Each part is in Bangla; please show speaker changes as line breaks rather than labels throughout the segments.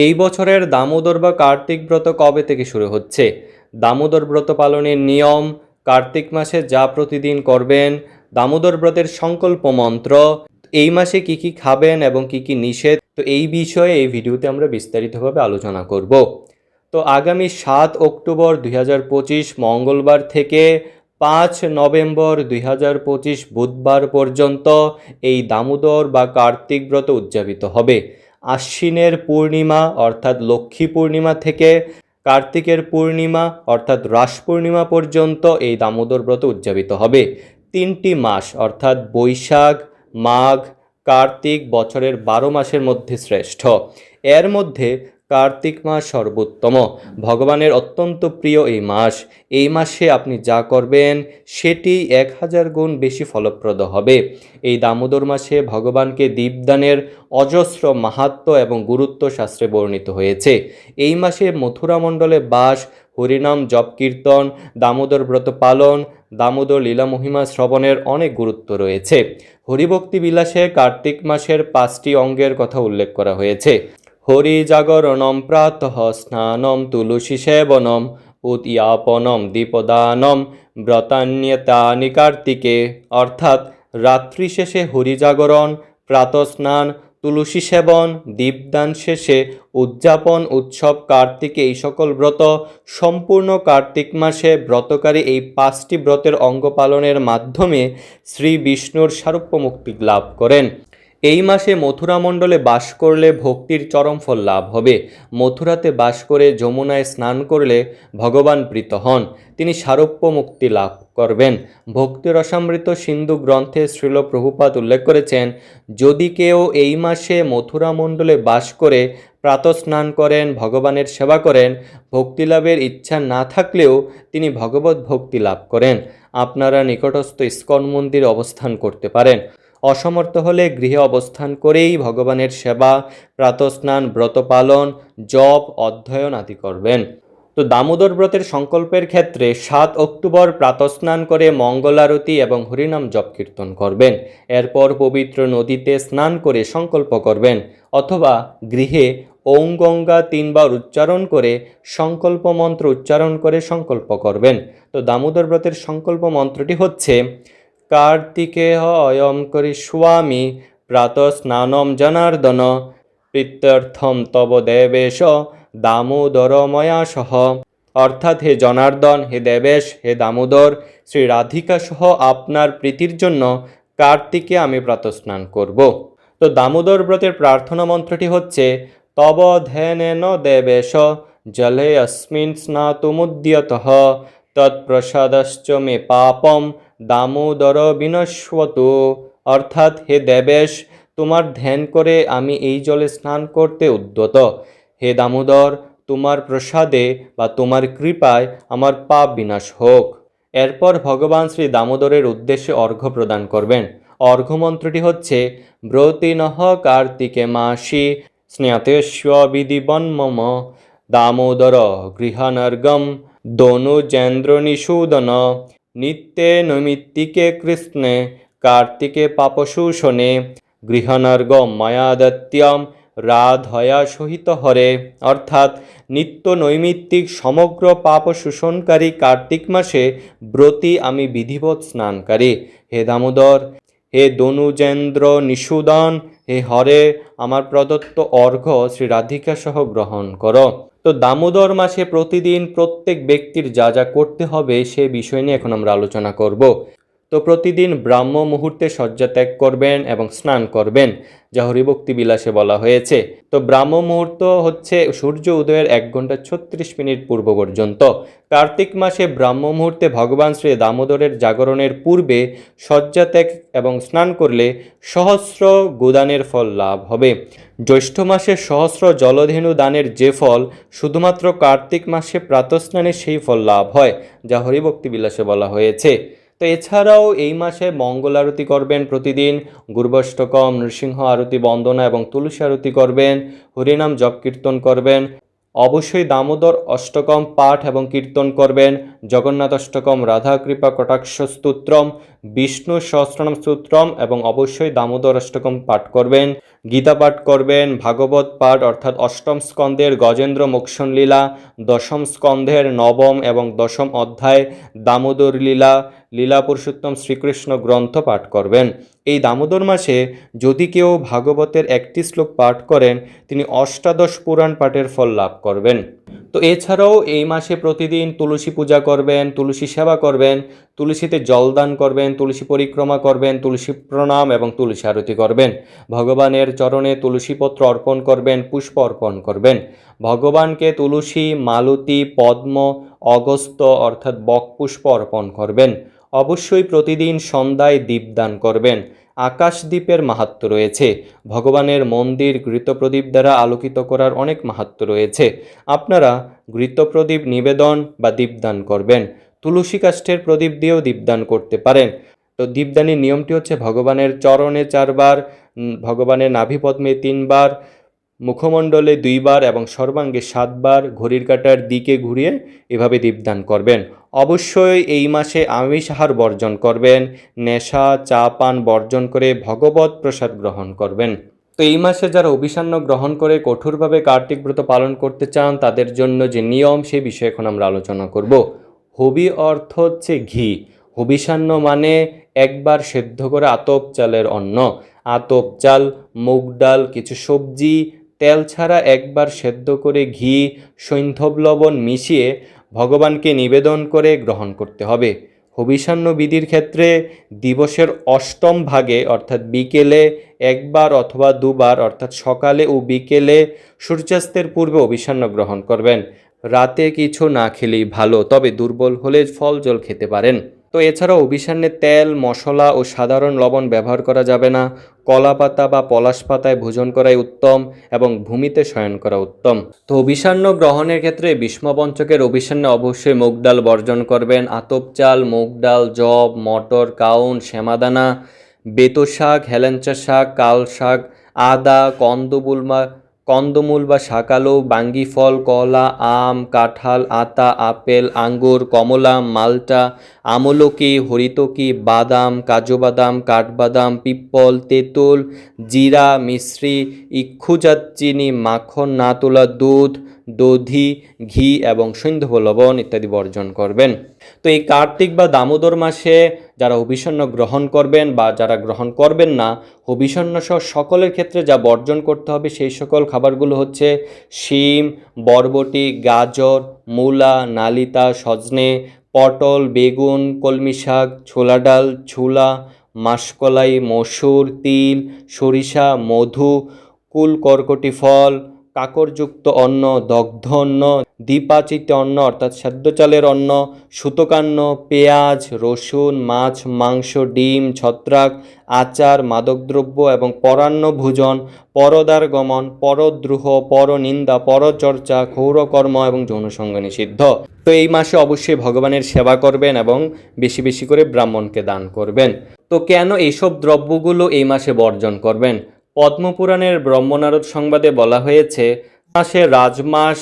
এই বছরের দামোদর বা কার্তিক ব্রত কবে থেকে শুরু হচ্ছে? দামোদর ব্রত পালনের নিয়ম, কার্তিক মাসে যা প্রতিদিন করবেন, দামোদর ব্রতের সংকল্প মন্ত্র, এই মাসে কি কি খাবেন এবং কি কি নিষেধ? তো এই বিষয়ে এই ভিডিওতে আমরা বিস্তারিতভাবে আলোচনা করব। তো আগামী সাত অক্টোবর দুই হাজার পঁচিশ মঙ্গলবার থেকে পাঁচ নভেম্বর দুই হাজার পঁচিশ বুধবার পর্যন্ত এই দামোদর বা কার্তিক ব্রত উদযাপিত হবে। আশ্বিনের পূর্ণিমা, অর্থাৎ লক্ষ্মী পূর্ণিমা থেকে কার্তিকের পূর্ণিমা, অর্থাৎ রাস পূর্ণিমা পর্যন্ত এই দামোদর ব্রত উদযাপিত হবে। তিনটি মাস, অর্থাৎ বৈশাখ, মাঘ, কার্তিক বছরের বারো মাসের মধ্যে শ্রেষ্ঠ। এর মধ্যে কার্তিক মাস সর্বোত্তম। ভগবানের অত্যন্ত প্রিয় এই মাস। এই মাসে আপনি যা করবেন, সেটি এক হাজার গুণ বেশি ফলপ্রদ হবে। এই দামোদর মাসে ভগবানকে দীপদানের অজস্র মাহাত্ম এবং গুরুত্ব শাস্ত্রে বর্ণিত হয়েছে। এই মাসে মথুরা মণ্ডলে বাস, হরিনাম, জপ কীর্তন, দামোদর ব্রত পালন, দামোদর লীলা মহিমা শ্রবণের অনেক গুরুত্ব রয়েছে। হরিভক্তি বিলাসে কার্তিক মাসের পাঁচটি অঙ্গের কথা উল্লেখ করা হয়েছে। হরিজাগরণম প্রাতঃ স্নানম তুলসী সেবনম উদ্যাপনম দীপদানম ব্রতান্যতানি কার্তিকে। অর্থাৎ রাত্রি শেষে হরিজাগরণ প্রাতস্নান তুলসী সেবন, দীপদান শেষে উদযাপন, উৎসব, কার্তিকে, এই সকল ব্রত, সম্পূর্ণ কার্তিক মাসে ব্রতকারী এই পাঁচটি ব্রতের অঙ্গ পালনের মাধ্যমে শ্রী বিষ্ণুর সারূপ্য মুক্তি লাভ করেন। এই মাসে মথুরা মণ্ডলে বাস করলে ভক্তির চরম ফল লাভ হবে। মথুরাতে বাস করে যমুনায় স্নান করলে ভগবান প্রীত হন। তিনি সারূপ্য মুক্তি লাভ করবেন। ভক্তি রসামৃত সিন্ধু গ্রন্থে শ্রীল প্রভুপাত উল্লেখ করেছেন, যদি কেউ এই মাসে মথুরা মণ্ডলে বাস করে প্রাতঃস্নান করেন, ভগবানের সেবা করেন, ভক্তি লাভের ইচ্ছা না থাকলেও তিনি ভগবত ভক্তি লাভ করেন। আপনারা নিকটস্থ ইস্কন মন্দির অবস্থান করতে পারেন। অসমর্থ হলে গৃহে অবস্থান করেই ভগবানের সেবা, প্রাতস্নান, ব্রত পালন, জপ, অধ্যয়ন আদি করবেন। তো দামোদর ব্রতের সংকল্পের ক্ষেত্রে সাত অক্টোবর প্রাতস্নান করে মঙ্গলারতি এবং হরিনাম জপ কীর্তন করবেন। এরপর পবিত্র নদীতে স্নান করে সংকল্প করবেন অথবা গৃহে ওং গঙ্গা তিনবার উচ্চারণ করে সংকল্প মন্ত্র উচ্চারণ করে সংকল্প করবেন। তো দামোদর ব্রতের সংকল্প মন্ত্রটি হচ্ছে কার্তিকেহ অয়ম করিষ্যামি প্রাতঃস্নানম জনার্দন। প্রীত্যর্থম তব দেবেশ দামোদর ময়া সহ। অর্থাৎ হে জনার্দন, হে দেবেশ, হে দামোদর, শ্রী রাধিকা সহ আপনার প্রীতির জন্য কার্তিকে আমি প্রাতঃস্নান করব। তো দামোদর ব্রতের প্রার্থনা মন্ত্রটি হচ্ছে, তব ধ্যানেন দেবেশ, জলে অস্মিন স্নাতুমুদ্যত। তৎপ্রসাদশ্চ মে পাপম দামোদর বিনশ্বতু। অর্থাৎ হে দেবেশ, তোমার ধ্যান করে আমি এই জলে স্নান করতে উদ্যত। হে দামোদর, তোমার প্রসাদে বা তোমার কৃপায় আমার পাপ বিনাশ হোক। এরপর ভগবান শ্রী দামোদরের উদ্দেশ্যে অর্ঘ্য প্রদান করবেন। অর্ঘ্য মন্ত্রটি হচ্ছে ব্রতিনহ কার্তিকে মাসি স্নেহতেস্ব বিধিবন্মম দামোদর গৃহানর্গম দনুজেন্দ্র নিষূদন। নিত্যে নৈমিত্তিকে কৃষ্ণে, কার্তিকে পাপশূষণে গৃহনর্গ মায়াদত্যম রাধয়া সহিত হরে। অর্থাৎ নিত্য নৈমিত্তিক সমগ্র পাপ শোষণকারী কার্তিক মাসে ব্রতী আমি বিধিবৎ স্নানকারী হে দামোদর, হে দনুজেন্দ্র নিষুদন, হে হরে, আমার প্রদত্ত অর্ঘ্য শ্রী রাধিকা সহ গ্রহণ করো। তো দামোদর মাসে প্রতিদিন প্রত্যেক ব্যক্তির যা যা করতে হবে সে বিষয় নিয়ে এখন আমরা আলোচনা করব। তো প্রতিদিন ব্রাহ্ম মুহূর্তে শয্যা ত্যাগ করবেন এবং স্নান করবেন, যা হরিভক্তি বিলাসে বলা হয়েছে। তো ব্রাহ্ম মুহূর্ত হচ্ছে সূর্য উদয়ের এক ঘণ্টা ছত্রিশ মিনিট পূর্ব পর্যন্ত। কার্তিক মাসে ব্রাহ্ম মুহূর্তে ভগবান শ্রী দামোদরের জাগরণের পূর্বে শয্যা ত্যাগ এবং স্নান করলে সহস্র গোদানের ফল লাভ হবে। জ্যৈষ্ঠ মাসে সহস্র জলধেনু দানের যে ফল, শুধুমাত্র কার্তিক মাসে প্রাতস্নানে সেই ফল লাভ হয়, যা হরিভক্তি বিলাসে বলা হয়েছে। তো এছাড়াও এই মাসে মঙ্গল আরতি করবেন প্রতিদিন, গুরুবষ্টকম, নৃসিংহ আরতি, বন্দনা এবং তুলসী আরতি করবেন, হরিনাম জপ কীর্তন করবেন, অবশ্যই দামোদর অষ্টকম পাঠ এবং কীর্তন করবেন, জগন্নাথ অষ্টকম, রাধা কৃপা, কটাক্ষ, স্তোত্রম বিষ্ণু সহস্রনাম সূত্রম এবং অবশ্যই দামোদর অষ্টকম পাঠ করবেন, গীতা পাঠ করবেন, ভাগবত পাঠ অর্থাৎ অষ্টম স্কন্ধের গজেন্দ্র মোক্ষণ লীলা, দশম স্কন্ধের নবম এবং দশম অধ্যায় দামোদর লীলা লীলা পুরুষোত্তম শ্রীকৃষ্ণ গ্রন্থ পাঠ করবেন। এই দামোদর মাসে যদি কেউ ভাগবতের একটি শ্লোক পাঠ করেন, তিনি অষ্টাদশ পুরাণ পাঠের ফল লাভ করবেন। তো এছাড়াও এই মাসে প্রতিদিন তুলসী পূজা করবেন, তুলসী সেবা করবেন, তুলসীতে জলদান করবেন তুলসী পরিক্রমা করবেন, তুলসী প্রণাম এবং তুলসী আরতি করবেন। ভগবানের চরণে তুলসীপত্র অর্পণ করবেন, পুষ্প অর্পণ করবেন। ভগবানকে তুলসী, মালতী, পদ্ম, অগস্ত অর্থাৎ বকপুষ্প অর্পণ করবেন। অবশ্যই প্রতিদিন সন্ধ্যায় দীপদান করবেন। আকাশদ্বীপের মাহাত্ম রয়েছে। ভগবানের মন্দির ঘৃতপ্রদীপ দ্বারা আলোকিত করার অনেক মাহাত্ম রয়েছে। আপনারা ঘৃতপ্রদীপ নিবেদন বা দীপদান করবেন। তুলসী কাষ্ঠের প্রদীপ দিয়েও দীপদান করতে পারেন। তো দীপদানের নিয়মটি হচ্ছে ভগবানের চরণে চারবার ভগবানের নাভিপদ্মে তিনবার, মুখমণ্ডলে দুইবার এবং সর্বাঙ্গে সাতবার ঘড়ির কাঁটার দিকে ঘুরিয়ে এভাবে দীপদান করবেন। অবশ্যই এই মাসে আমিষ আহার বর্জন করবেন, নেশা, চা, পান বর্জন করে ভগবত প্রসাদ গ্রহণ করবেন। তো এই মাসে যারা অভিসান্ন গ্রহণ করে কঠোরভাবে কার্তিক ব্রত পালন করতে চান, তাদের জন্য যে নিয়ম সেই বিষয়ে এখন আমরা আলোচনা করব। হবি অর্থ হচ্ছে ঘি। হবিষান্ন মানে একবার সেদ্ধ করে আতপ চালের অন্ন। আতপ চাল, মুগ ডাল, কিছু সবজি, তেল ছাড়া একবার সেদ্ধ করে ঘি সৈন্ধব লবণ মিশিয়ে ভগবানকে নিবেদন করে গ্রহণ করতে হবে। হবিষান্ন বিধির ক্ষেত্রে দিবসের অষ্টম ভাগে, অর্থাৎ বিকেলে একবার অথবা দুবার, অর্থাৎ সকালে ও বিকেলে সূর্যাস্তের পূর্বে অভিসান্ন গ্রহণ করবেন। রাতে কিছু না খেলেই ভালো, তবে দুর্বল হলে ফল জল খেতে পারেন। তো এছাড়াও অভিসান্নে তেল, মশলা ও সাধারণ লবণ ব্যবহার করা যাবে না। কলা পাতা বা পলাশ পাতায় ভোজন করাই উত্তম এবং ভূমিতে শয়ন করা উত্তম। তো অভিসান্ন গ্রহণের ক্ষেত্রে বিষ্মপঞ্চকের অভিসান্নে অবশ্যই মুগ ডাল বর্জন করবেন। আতপ চাল, মুগ ডাল জব মটর, কাউন, শ্যামাদানা বেতো শাক, হেলেঞ্চা শাক, কাল শাক, আদা কন্দমূলমা কন্দমূল বা শাকালো, বাঙ্গি ফল, কলা, আম, কাঁঠাল, আতা, আপেল, আঙ্গুর, কমলা, মালটা, আমলকি, হরিতকি, বাদাম কাজু বাদাম কাঠবাদাম পিপ্পল তেঁতুল, জিরা, মিশ্রি, ইক্ষুজাত চিনি, মাখন না তোলা দুধ দধি, ঘি এবং সৈন্ধব লবণ ইত্যাদি বর্জন করবেন। তো এই কার্তিক বা দামোদর মাসে যারা অভিষণ্ণ গ্রহণ করবেন বা যারা গ্রহণ করবেন না অভিষণ্ণ সহ সকলের ক্ষেত্রে যা বর্জন করতে হবে সেই সকল খাবারগুলো হচ্ছে শিম, বরবটি, গাজর, মূলা, নালিতা, সজনে, পটল, বেগুন, কলমি শাক, ছোলা ডাল, ছোলা, মাসকলাই, মসুর, তিল, সরিষা, মধু, কুল, কর্কটি ফল কাকরযুক্ত অন্ন, দগ্ধ অন্ন, দ্বিপাচিত অন্ন, অর্থাৎ সেদ্ধ চালের অন্ন, সুতোকান্ন, পেঁয়াজ, রসুন, মাছ, মাংস, ডিম, ছত্রাক, আচার, মাদকদ্রব্য এবং পরান্ন ভোজন, পরদার গমন, পরদ্রোহ, পরনিন্দা, পরচর্চা, ক্ষৌরকর্ম এবং যৌনসঙ্গ নিষিদ্ধ। তো এই মাসে অবশ্যই ভগবানের সেবা করবেন এবং বেশি বেশি করে ব্রাহ্মণকে দান করবেন। তো কেন এইসব দ্রব্যগুলো এই মাসে বর্জন করবেন? পদ্মপুরাণের ব্রহ্মনারদ সংবাদে বলা হয়েছে, মাসে রাজমাস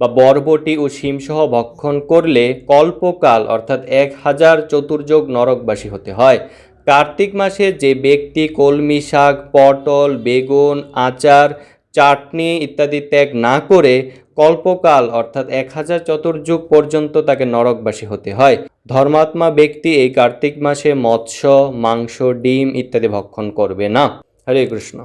বা বরবটি ও শিমসহ ভক্ষণ করলে কল্পকাল, অর্থাৎ এক হাজার চতুর্যোগ নরকবাসী হতে হয়। কার্তিক মাসে যে ব্যক্তি কলমি শাক, পটল, বেগুন, আচার, চাটনি ইত্যাদি ত্যাগ না করে কল্পকাল, অর্থাৎ এক হাজার চতুর্যুগ পর্যন্ত তাকে নরকবাসী হতে হয়। ধর্মাত্মা ব্যক্তি এই কার্তিক মাসে মৎস্য, মাংস, ডিম ইত্যাদি ভক্ষণ করবে না। হরে কৃষ্ণ